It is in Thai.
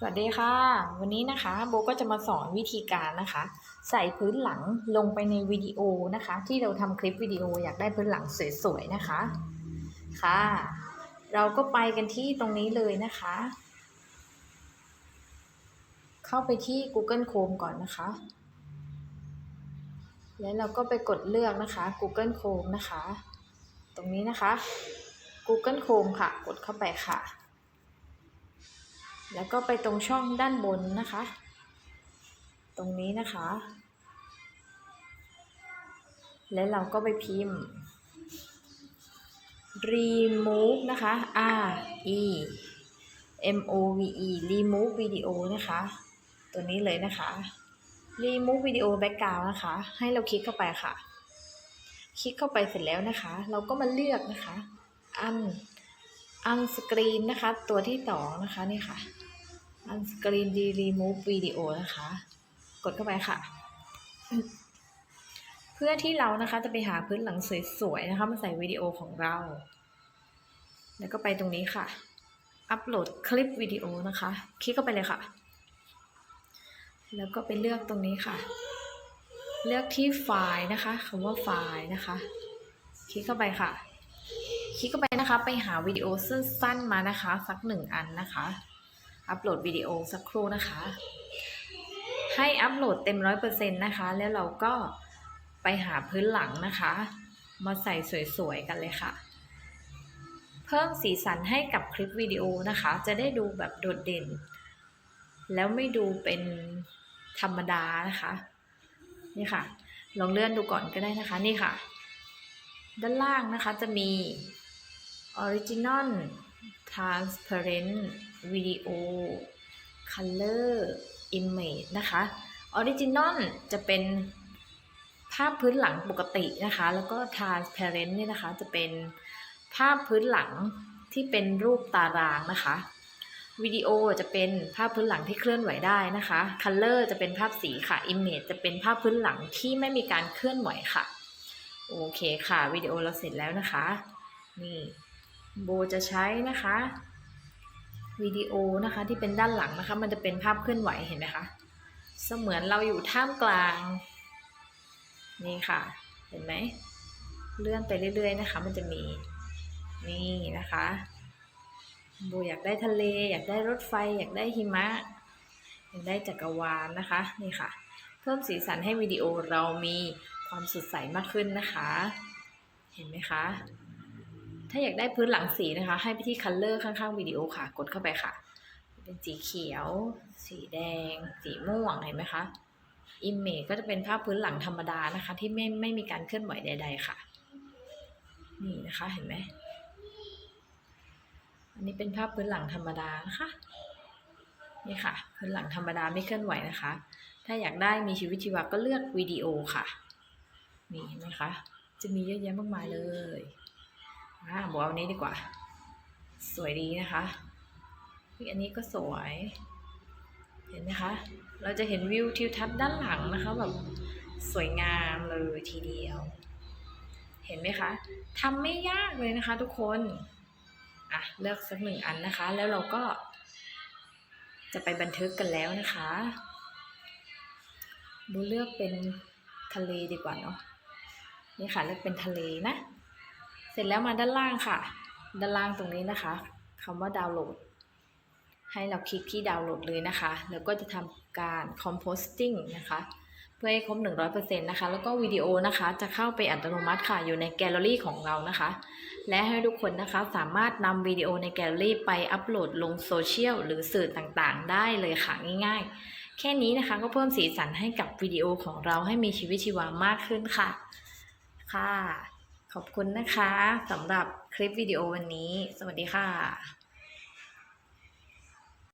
สวัสดีค่ะ วันนี้นะคะโบก็จะมาสอนวิธีการนะคะ ใส่พื้นหลังลงไปในวิดีโอนะคะ ที่เราทำคลิปวิดีโออยากได้พื้นหลังสวยๆนะคะค่ะ เราก็ไปกันที่ตรงนี้เลยนะคะ เข้าไปที่ Google Chrome ก่อนนะคะ แล้วเราก็ไปกดเลือกนะคะ Google Chrome นะคะ ตรงนี้นะคะ Google Chrome ค่ะ กดเข้าไปค่ะ แล้วก็ไปตรงช่องด้านบนนะคะ ตรงนี้นะคะ แล้วเราก็ไปพิมพ์ remove นะคะ r e m o v e remove video นะคะ ตัวนี้เลยนะคะ remove video background นะคะ ให้เราคลิกเข้าไปค่ะ คลิกเข้าไปเสร็จแล้วนะคะ เราก็มาเลือกนะคะ อัน อันสกรีนนะคะ ตัวที่สองนะคะนี่ค่ะอันสกรีนดีรีมูฟวิดีโอนะคะ กดเข้าไปค่ะ เพื่อที่เรานะคะจะไปหาพื้นหลังสวยๆนะคะมาใส่วิดีโอของเรา แล้วก็ไปตรงนี้ค่ะ อัปโหลดคลิปวิดีโอนะคะ คลิกเข้าไปเลยค่ะ แล้วก็ไปเลือกตรงนี้ค่ะ เลือกที่ไฟล์นะคะคำว่าไฟล์นะคะ คลิกเข้าไปค่ะ คลิกเข้าไปนะคะ ไปหาวิดีโอสั้นๆมานะคะ สักหนึ่งอันนะคะ อัปโหลดวิดีโอสักครู่นะคะ ให้อัปโหลดเต็มร้อยเปอร์เซ็นต์นะคะ แล้วเราก็ไปหาพื้นหลังนะคะ มาใส่สวยๆกันเลยค่ะ เพิ่มสีสันให้กับคลิปวิดีโอนะคะ จะได้ดูแบบโดดเด่น แล้วไม่ดูเป็นธรรมดานะคะ นี่ค่ะ ลองเลื่อนดูก่อนก็ได้นะคะ นี่ค่ะ ด้านล่างนะคะจะมี Original Transparent Video Color Image นะคะ Original จะเป็นภาพพื้นหลังปกตินะคะ แล้วก็ Transparent นี่นะคะจะเป็นภาพพื้นหลังที่เป็นรูปตารางนะคะวิดีโอจะเป็นภาพพื้นหลังที่เคลื่อนไหวได้นะคะ Color จะเป็นภาพสีค่ะ Image จะเป็นภาพพื้นหลังที่ไม่มีการเคลื่อนไหวค่ะ โอเคค่ะ วิดีโอเราเสร็จแล้วนะคะ นี่ โบจะใช้นะคะวิดีโอนะคะที่เป็นด้านหลังนะคะ มันจะเป็นภาพเคลื่อนไหวเห็นไหมคะ เสมือนเราอยู่ท่ามกลาง นี่ค่ะ เห็นไหมเลื่อนไปเรื่อยๆนะคะ มันจะมีนี่นะคะโบอยากได้ทะเล อยากได้รถไฟ อยากได้หิมะ อยากได้จักรวาลนะคะ นี่ค่ะ เพิ่มสีสันให้วิดีโอเรามีความสดใสมากขึ้นนะคะ เห็นไหมคะ ถ้าอยากได้พื้นหลังสีนะคะ ให้ไปที่ color ข้างๆวิดีโอค่ะ กดเข้าไปค่ะ เป็นสีเขียว สีแดง สีม่วงเห็นไหมคะ image ก็จะเป็นภาพพื้นหลังธรรมดานะคะ ที่ไม่ไม่มีการเคลื่อนไหวใด ๆ ค่ะ นี่นะคะเห็นไหมอันนี้เป็นภาพพื้นหลังธรรมดานะคะนี่ค่ะพื้นหลังธรรมดาไม่เคลื่อนไหวนะคะ ถ้าอยากได้มีชีวิตชีวาก็เลือกวิดีโอค่ะนี่เห็นไหมคะจะมีเยอะแยะมากมายเลย อ่าบอกเอานี้ดีกว่า สวยดีนะคะอันนี้ก็สวย เห็นไหมคะ เราจะเห็นวิวทิวทัศน์ด้านหลังนะคะแบบสวยงามเลยทีเดียว เห็นไหมคะทำไม่ยากเลยนะคะ ทุกคนอะเลือกสักหนึ่งอันนะคะ แล้วเราก็ จะไปบันทึกกันแล้วนะคะบูเลือกเป็นทะเลดีกว่าเนาะนี่ค่ะเลือกเป็นทะเลนะ ร็จแล้วมาด้านล่างค่ะ ด้านล่างตรงนี้นะคะคำว่าดาวน์โหลด ให้เราคลิกที่ดาวน์โหลดเลยนะคะ แล้วก็จะทำการ composting นะคะ เพื่อให้ครบ 100%นะคะ แล้วก็วิดีโอนะคะ จะเข้าไปอัตโนมัติค่ะ อยู่ในแกลเลอรี่ของเรานะคะ และให้ทุกคนนะคะสามารถนำวิดีโอในแกลเลอรี่ไปอัปโหลดลงโซเชียลหรือสื่อต่างๆ ได้เลยค่ะง่าย ๆ แค่นี้นะคะก็เพิ่มสีสันให้กับวิดีโอของเราให้มีชีวิตชีวามากขึ้นค่ะ ค่ะ ขอบคุณนะคะสำหรับคลิปวิดีโอวันนี้ สวัสดีค่ะ